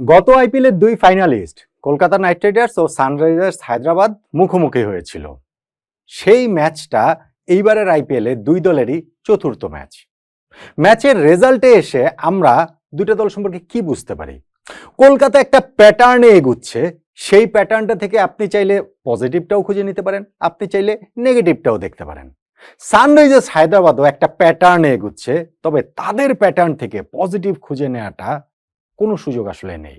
গত আইপিএলের দুই ফাইনালিস্ট, কলকাতা নাইট রাইডার্স ও সানরাইজার্স হায়দ্রাবাদ মুখোমুখি হয়েছিল। সেই ম্যাচটা এইবারের আইপিএলে দুই দলেরই চতুর্থ ম্যাচ। ম্যাচের রেজাল্টে এসে আমরা দুটো দল সম্পর্কে কি বুঝতে পারি? কলকাতা একটা প্যাটার্নে এগুচ্ছে, সেই প্যাটার্নটা থেকে আপনি চাইলে পজিটিভটাও খুঁজে নিতে পারেন, আপনি চাইলে নেগেটিভটাও দেখতে পারেন। সানরাইজার্স হায়দ্রাবাদও একটা প্যাটার্নে এগুচ্ছে, তবে তাদের প্যাটার্ন থেকে পজিটিভ খুঁজে নেওয়াটা কোনো সুযোগ আসলে নেই।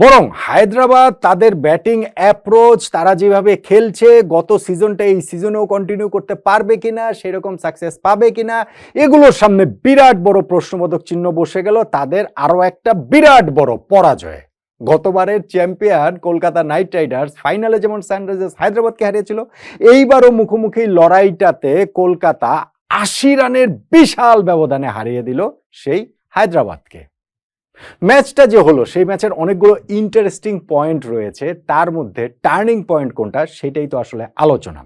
বরং হায়দ্রাবাদ তাদের ব্যাটিং অ্যাপ্রোচ, তারা যেভাবে খেলছে, গত সিজনটা এই সিজনেও কন্টিনিউ করতে পারবে কিনা, সেরকম সাকসেস পাবে কিনা, এগুলোর সামনে বিরাট বড় প্রশ্নবোধক চিহ্ন বসে গেল। তাদের আরও একটা বিরাট বড় পরাজয়। গতবারের চ্যাম্পিয়ন কলকাতা নাইট রাইডার্স ফাইনালে যেমন সানরাইজার্স হায়দ্রাবাদকে হারিয়েছিল, এইবারও মুখোমুখি লড়াইটাতে কলকাতা আশি রানের বিশাল ব্যবধানে হারিয়ে দিল সেই হায়দ্রাবাদকে। ম্যাচটা যে হলো, সেই ম্যাচের অনেকগুলো ইন্টারেস্টিং পয়েন্ট রয়েছে। তার মধ্যে টার্নিং পয়েন্ট কোনটা, সেটাই তো আসলে আলোচনা।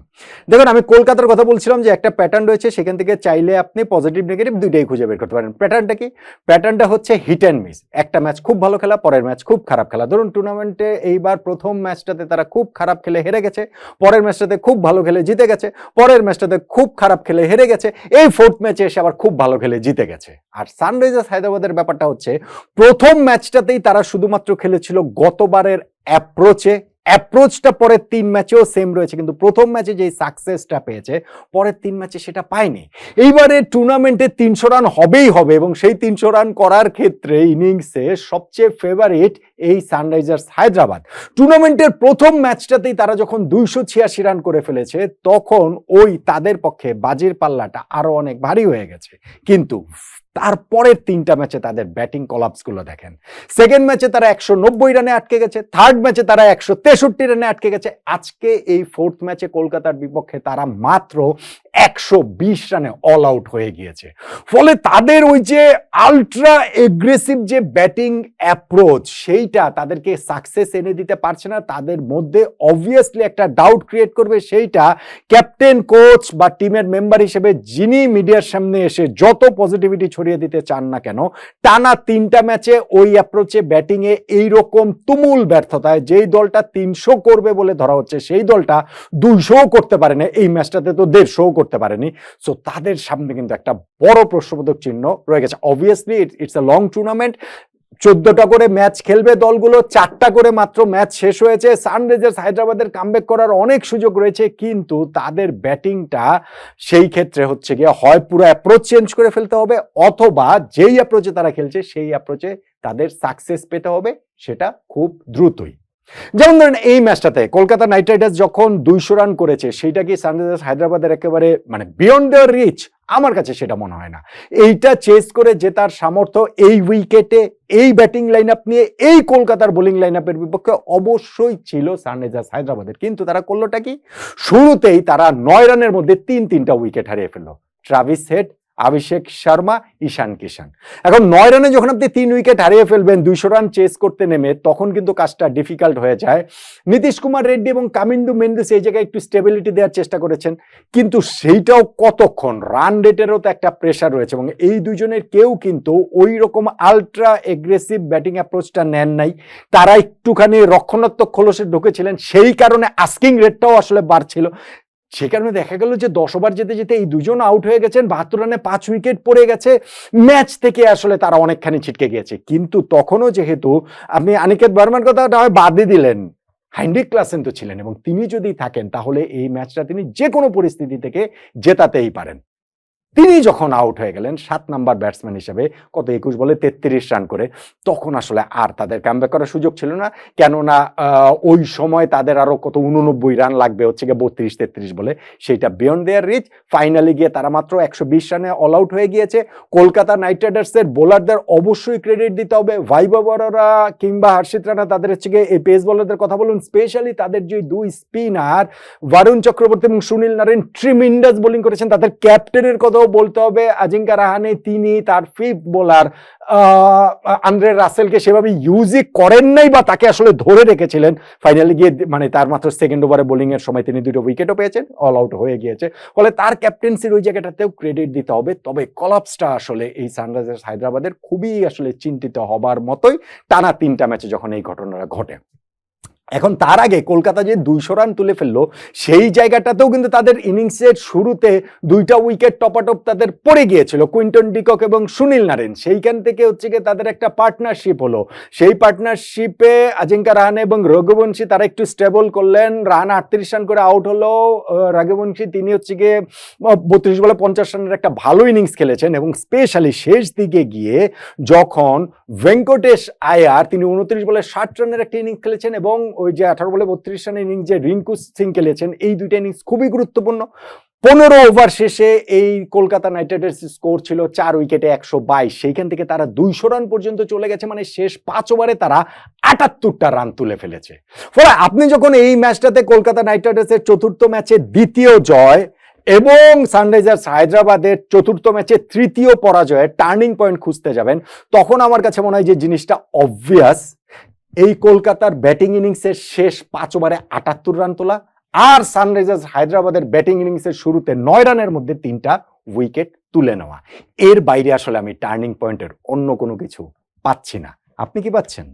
দেখুন, আমি কলকাতার কথা বলছিলাম যে একটা প্যাটার্ন রয়েছে, সেখান থেকে চাইলে আপনি পজিটিভ নেগেটিভ দুইটাই খুঁজে বের করতে পারেন। প্যাটার্নটা কি? প্যাটার্নটা হচ্ছে হিট অ্যান্ড মিস একটা ম্যাচ খুব ভালো খেলা, পরের ম্যাচ খুব খারাপ খেলা। ধরুন টুর্নামেন্টে এইবার প্রথম ম্যাচটাতে তারা খুব খারাপ খেলে হেরে গেছে, পরের ম্যাচটাতে খুব ভালো খেলে জিতে গেছে, পরের ম্যাচটাতে খুব খারাপ খেলে হেরে গেছে, এই ফোর্থ ম্যাচে এসে আবার খুব ভালো খেলে জিতে গেছে। আর সানরাইজার্স হায়দ্রাবাদের ব্যাপারটা হচ্ছে, প্রথম ম্যাচটাতেই তারা শুধুমাত্র খেলেছিল গতবারের অ্যাপ্রোচে অ্যাপ্রোচটা পরের তিন ম্যাচেও সেম রয়েছে, কিন্তু প্রথম ম্যাচে যেই সাকসেসটা পেয়েছে, পরের তিন ম্যাচে সেটা পায়নি। এইবারে টুর্নামেন্টে তিনশো রান হবেই হবে, এবং সেই তিনশো রান করার ক্ষেত্রে ইনিংসে সবচেয়ে ফেভারিট এই সানরাইজার্স হায়দ্রাবাদ। টুর্নামেন্টের প্রথম ম্যাচটাতেই তারা যখন দুইশো ছিয়াশি রান করে ফেলেছে, তখন ওই তাদের পক্ষে বাজির পাল্লাটা আরও অনেক ভারী হয়ে গেছে। কিন্তু তারপরের তিনটা ম্যাচে তাদের ব্যাটিং কলাপসগুলো দেখেন। সেকেন্ড ম্যাচে তারা একশো নব্বই রানে আটকে গেছে। থার্ড ম্যাচে তারা একশো তেষট্টি রানে আটকে গেছে। আজকে এই ফোর্থ ম্যাচে কলকাতার বিপক্ষে তারা মাত্র একশো বিশ রানে অল আউট হয়ে গিয়েছে। ফলে তাদের ওই যে আলট্রা এগ্রেসিভ যে ব্যাটিং অ্যাপ্রোচ সেইটা তাদেরকে সাকসেস এনে দিতে পারছে না। তাদের মধ্যে অবভিয়াসলি একটা ডাউট ক্রিয়েট করবে। সেইটা ক্যাপ্টেন কোচ বা টিমের মেম্বার হিসেবে যিনি মিডিয়ার সামনে এসে যত পজিটিভিটি ছড়িয়ে দিতে চান না কেন? টানা তিনটা ম্যাচে ওই অ্যাপ্রোচে ব্যাটিংয়ে এইরকম তুমুল ব্যর্থতায় যেই দলটা তিনশো করবে বলে ধরা হচ্ছে, সেই দলটা দুইশো করতে পারে না। এই ম্যাচটাতে তো দেড়শো করতে পারেনি। সো তাদের সামনে কিন্তু একটা বড় প্রশ্নবোধক চিহ্ন রয়ে গেছে। Obviously it's a long tournament চোদ্দটা করে ম্যাচ খেলবে দলগুলো, চারটা করে মাত্র ম্যাচ শেষ হয়েছে। সানরাইজার্স হায়দ্রাবাদের কামব্যাক করার অনেক সুযোগ রয়েছে, কিন্তু তাদের ব্যাটিংটা সেই ক্ষেত্রে হচ্ছে গিয়ে হয় পুরো অ্যাপ্রোচ চেঞ্জ করে ফেলতে হবে, অথবা যেই অ্যাপ্রোচে তারা খেলছে, সেই অ্যাপ্রোচে তাদের সাকসেস পেতে হবে, সেটা খুব দ্রুতই। যেমন ধরেন এই ম্যাচটাতে কলকাতা নাইট রাইডার্স যখন দুইশো রান করেছে, সেইটা কি সানরাইজার্স হায়দ্রাবাদের একেবারে মানে বিয়ন্ড দেওয়ার রিচ আমার কাছে সেটা মনে হয় না। এইটা চেস করে জেতার সামর্থ্য এই উইকেটে এই ব্যাটিং লাইন আপ নিয়ে, এই কলকাতার বোলিং লাইন আপের বিপক্ষে অবশ্যই ছিল সানরাইজার্স হায়দ্রাবাদের। কিন্তু তারা করলোটা কি? শুরুতেই তারা নয় রানের মধ্যে তিন তিনটা উইকেট হারিয়ে ফেলল। ট্রাভিস হেড অভিষেক শর্মা, ঈশান কিষান এখন নয় রানে যখন আপনি তিন উইকেট হারিয়ে ফেলবেন, দুইশো রান চেস করতে নেমে, তখন কিন্তু কাজটা ডিফিকাল্ট হয়ে যায়। নীতিশ কুমার রেড্ডি এবং কামিন্দু মেন্ডুস এই জায়গায় একটু স্টেবিলিটি দেওয়ার চেষ্টা করেছেন। কিন্তু সেইটাও কতক্ষণ? রান রেটেরও তো একটা প্রেশার রয়েছে এবং এই দুজনের কেউ কিন্তু ওই রকম আলট্রা এগ্রেসিভ ব্যাটিং অ্যাপ্রোচটা নেন নাই। তারা একটুখানি রক্ষণাত্মক খোলসে ঢুকেছিলেন, সেই কারণে আস্কিং রেটটাও আসলে বাড়ছিল। সে কারণে দেখা গেল যে দশ ওভার যেতে যেতে এই দুজন আউট হয়ে গেছেন, বাহাত্তর রানে পাঁচ উইকেট পড়ে গেছে। ম্যাচ থেকে আসলে তারা অনেকখানি ছিটকে গিয়েছে। কিন্তু তখনও যেহেতু আপনি আনিকেত বর্মার কথাটা হয় বাদই দিলেন হাইন্ডিক ক্লাসেন তো ছিলেন এবং তিনি যদি থাকেন তাহলে এই ম্যাচটা তিনি যে কোনো পরিস্থিতি থেকে জেতাতেই পারেন। তিনি যখন আউট হয়ে গেলেন, সাত নাম্বার ব্যাটসম্যান হিসেবে কত একুশ বলে তেত্রিশ রান করে, তখন আসলে আর তাদের কামব্যাক করার সুযোগ ছিল না। কেননা ওই সময় তাদের আরও কত উননব্বই রান লাগবে, হচ্ছে গিয়ে বত্রিশ তেত্রিশ বলে। সেইটা বিয়ন্ড দেয়ার রিচ ফাইনালি গিয়ে তারা মাত্র একশো বিশ রানে অল আউট হয়ে গিয়েছে। কলকাতা নাইট রাইডার্সের বোলারদের অবশ্যই ক্রেডিট দিতে হবে। ভাইবা কিংবা হর্ষিত রানা তাদের হচ্ছে গিয়ে এই পেস বোলারদের কথা বলুন। স্পেশালি তাদের যে দুই স্পিনার বরুণ চক্রবর্তী এবং সুনীল নারায়ণ ট্রিমিন্ডাস বোলিং করেছেন, তাদের ক্যাপ্টেনের কথাও বলতে হবে, আজিঙ্কা রাহানে তিনি তার ফিফ বোলার আন্দ্রে রাসেলকে সেভাবে ইউজই করেন নাই বা তাকে আসলে ধরে রেখেছিলেন। ফাইনালি গিয়ে মানে তার মাত্র সেকেন্ড ওভারে বোলিংয়ের সময় তিনি দুটো উইকেটও পেয়েছেন অল আউট হয়ে গিয়েছে। ফলে তার ক্যাপ্টেন্সির ওই জায়গাটাতেও ক্রেডিট দিতে হবে। তবে কলাপসটা আসলে এই সানরাইজার্স হায়দ্রাবাদের খুবই আসলে চিন্তিত হবার মতোই টানা তিনটা ম্যাচে যখন এই ঘটনাটা ঘটে। এখন তার আগে কলকাতা যে দুইশো রান তুলে ফেলল, সেই জায়গাটাতেও কিন্তু তাদের ইনিংসের শুরুতে দুইটা উইকেট টপাটপ তাদের পড়ে গিয়েছিল। কুইন্টন ডিকক এবং সুনীল নারেন সেইখান থেকে হচ্ছে গিয়ে তাদের একটা পার্টনারশিপ হলো। সেই পার্টনারশিপে আজিঙ্কা রাহানে এবং রঘুবংশী তারা একটু স্টেবল করলেন। রান আটত্রিশ রান করে আউট হলো। রাঘবংশী তিনি হচ্ছে গিয়ে বত্রিশ বলে পঞ্চাশ রানের একটা ভালো ইনিংস খেলেছেন এবং স্পেশালি শেষ দিকে গিয়ে যখন ভেঙ্কটেশ আয়ার তিনি উনত্রিশ বলে ষাট রানের একটা ইনিংস খেলেছেন এবং ওই যে আঠারো বলে বত্রিশ রানের ইনিংস যে রিঙ্কু সিং খেলেছেন, এই দুইটা ইনিংস খুবই গুরুত্বপূর্ণ। পনেরো ওভার শেষে এই কলকাতা নাইট রাইডার্স স্কোর ছিল চার উইকেটে একশো বাইশ। সেইখান থেকে তারা দুইশো রান পর্যন্ত চলে গেছে মানে শেষ পাঁচ ওভারে তারা আটাত্তরটা রান তুলে ফেলেছে। ফলে আপনি যখন এই ম্যাচটাতে কলকাতা নাইট রাইডার্সের চতুর্থ ম্যাচে দ্বিতীয় জয় এবং সানরাইজার্স হায়দ্রাবাদের চতুর্থ ম্যাচে তৃতীয় পরাজয়ে টার্নিং পয়েন্ট খুঁজতে যাবেন, তখন আমার কাছে মনে হয় যে জিনিসটা অবভিয়াস এই কলকাতার ব্যাটিং ইনিংসের শেষ পাঁচ ওভারে আটাত্তর রান তোলা আর সানরাইজার্স হায়দ্রাবাদের ব্যাটিং ইনিংসের শুরুতে নয় রানের মধ্যে তিনটা উইকেট তুলে নেওয়া। এর বাইরে আসলে আমি টার্নিং পয়েন্টের অন্য কোনো কিছু পাচ্ছি না। আপনি কি পাচ্ছেন?